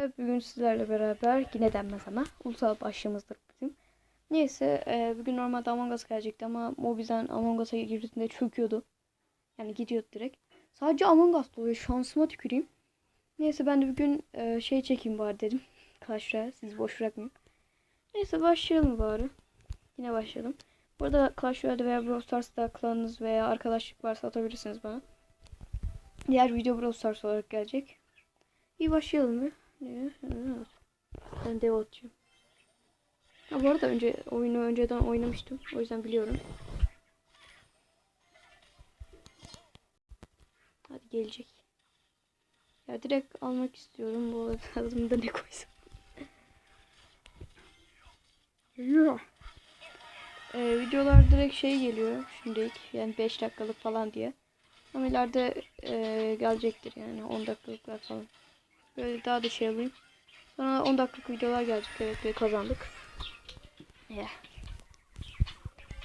Bugün sizlerle beraber yine denmez ama ulusal başlığımızdır bizim. Neyse e, bugün normalde Among Us gelecekti ama Mobizen Among Us'a girdiğinde çöküyordu. Yani gidiyordu direkt. Sadece Among Us oluyor. Şansıma tüküreyim. Neyse ben de bugün e, şey çekeyim bari dedim. Clash Royale sizi boş bırakmayayım. Neyse başlayalım bari. Yine başlayalım. Burada Clash Royale'de veya Brawl Stars'ta klanınız veya arkadaşlık varsa atabilirsiniz bana. Diğer video Brawl Stars olarak gelecek. İyi başlayalım Evet. Ben dev atacağım. Ha, bu arada önce oyunu önceden oynamıştım. O yüzden biliyorum. Hadi gelecek. Ya direkt almak istiyorum. Bu arada adımda ne koysam. Ya. Ee, videolar direkt şey geliyor şimdilik. Yani 5 dakikalık falan diye. Ama ileride e, gelecektir yani 10 dakikalıklar falan. Böyle daha da şey alayım. Sonra 10 dakikalık videolar gelecek. Evet ve kazandık. Yeah.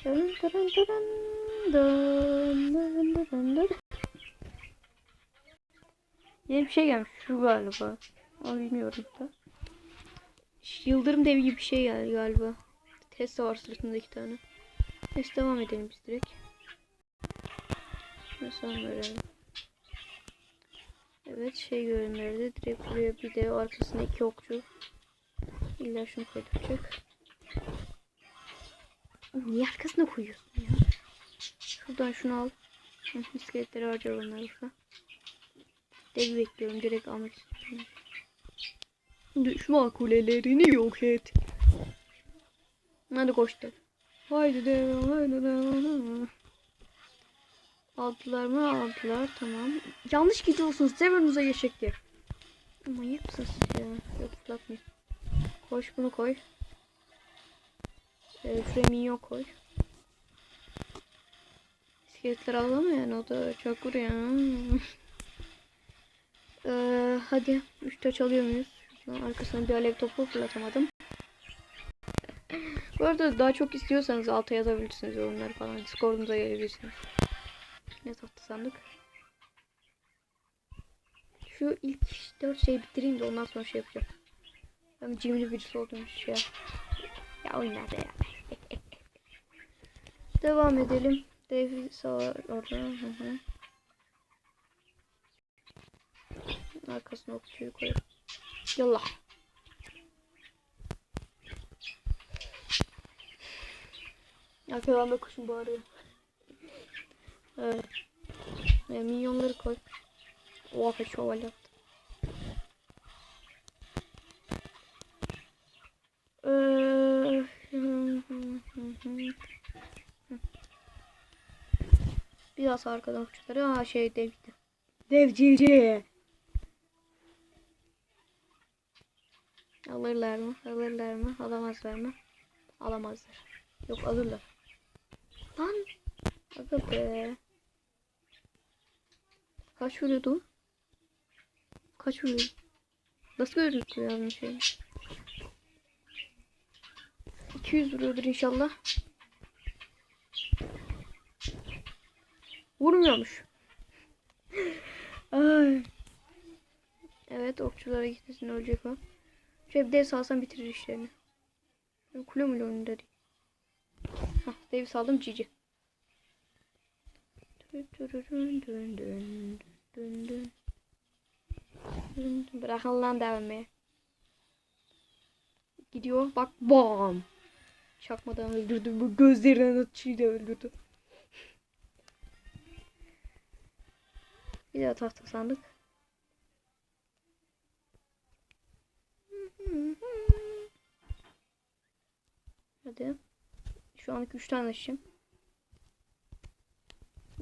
Dın dın dın dın dın dın dın dın. Yeni bir şey gelmiş. Şu galiba. Onu bilmiyorum da. Yıldırım devi gibi bir şey geldi galiba. Tesla var sırtında iki tane. Neyse devam edelim biz direkt. Son verelim. Evet şey görünmedi. Direkt buraya bir de arkasında iki okçu. İlla şunu koyduracak. Niye arkasına koyuyorsun ya? Şuradan şunu al. İskeletleri harcar onları burada. Devi bekliyorum. Direkt almak istiyorum. Düşman kulelerini yok et. Hadi koştu. Haydi devam, haydi devam. Aldılar mı? Aldılar. Tamam. Yanlış gidiyorsunuz. Zemernuza geçecekler. Manyak mısın siz ya? Yok fırlatmayın. Koş bunu koy. Ee, şuraya minyon koy. İskeletler alamıyor yani o da çok vuruyor. ee, hadi. Üç taç alıyor muyuz? Arkasına bir alev topu fırlatamadım. Bu arada daha çok istiyorsanız alta yazabilirsiniz yorumlar falan. Discord'umuza gelebilirsiniz. Ne tatlı sandık. Şu ilk 4 şeyi bitireyim de ondan sonra şey yapacağım. Ben cimri birisi olduğum şey yap. Ya nerede ya? Devam edelim. Dev sağ orada. Hı hı. Arkasına okçuyu koyup. Yallah. Arkadan da kuşum bağırıyor. Evet. Ya, minyonları koy. Oha şövalye yaptı. Biraz arkadan uçları. Aa şey devdi. Devcici. Alırlar mı? Alırlar mı? Alamazlar mı? Alamazlar. Yok alırlar. Lan. Aga be. Kaç vuruyordu? Kaç vuruyordu? Nasıl gözüküyor yani şey? 200 vuruyordur inşallah. Vurmuyormuş. Ay. Evet okçulara gitmesin ölecek o. Şöyle bir dev salsam bitirir işlerini. Kule mule önünde değil. Hah dev saldım cici. Bırakın lan devamı. Gidiyor bak bam. Çakmadan öldürdü. Bu gözlerinden atışıyla da öldürdü. Bir daha tahta sandık. Hadi. Şu anlık 3 tane açayım.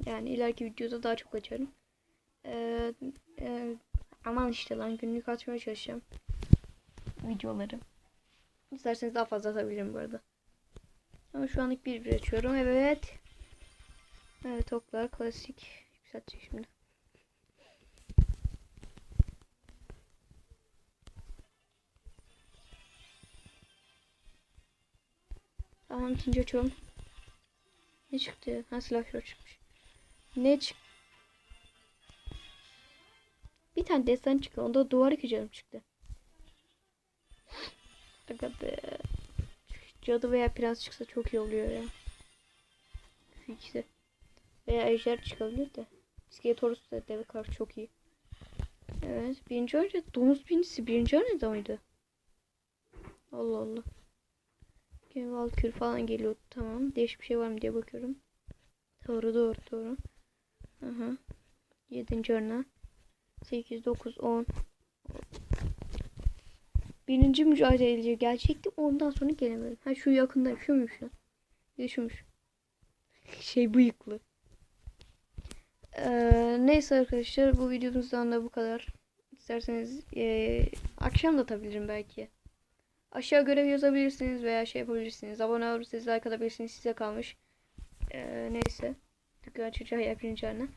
Yani ileriki videoda daha çok açarım. Ee, e, aman işte lan günlük açmaya çalışacağım. Videoları. İsterseniz daha fazla atabilirim bu arada. Ama şu anlık bir bir açıyorum. Evet. Evet oklar klasik. Yükseltecek şimdi. Tamam ikinci açıyorum. Ne çıktı? Ha silahşör çıkmış. Ne çık? Tane desen çıktı. Onda duvar iki canım çıktı. Aga be. Cadı veya prens çıksa çok iyi oluyor ya. Şu ikisi. Veya ejder çıkabilir de. Skeletorus da deve karşı çok iyi. Evet. Birinci önce domuz binicisi birinci önce mıydı? Allah Allah. Valkür falan geliyor. Tamam. Değişik bir şey var mı diye bakıyorum. Doğru doğru doğru. Aha. Yedinci örneği. 8, 9, 10. Birinci mücadeleci gelecekti. Ondan sonra gelemedim. Ha şu yakında şuymuş lan. De şuymuş. Şey bıyıklı. Ee, neyse arkadaşlar bu videomuzdan da bu kadar. İsterseniz ee, akşam da atabilirim belki. Aşağı görev yazabilirsiniz veya şey yapabilirsiniz. Abone olursanız like atabilirsiniz. Size kalmış. Ee, neyse. Dükkan çocuğa yapınca anne.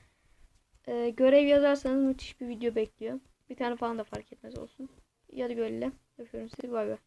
Ee, görev yazarsanız müthiş bir video bekliyor. Bir tane falan da fark etmez olsun. Ya da gölle. Öpüyorum sizi. Bay bay.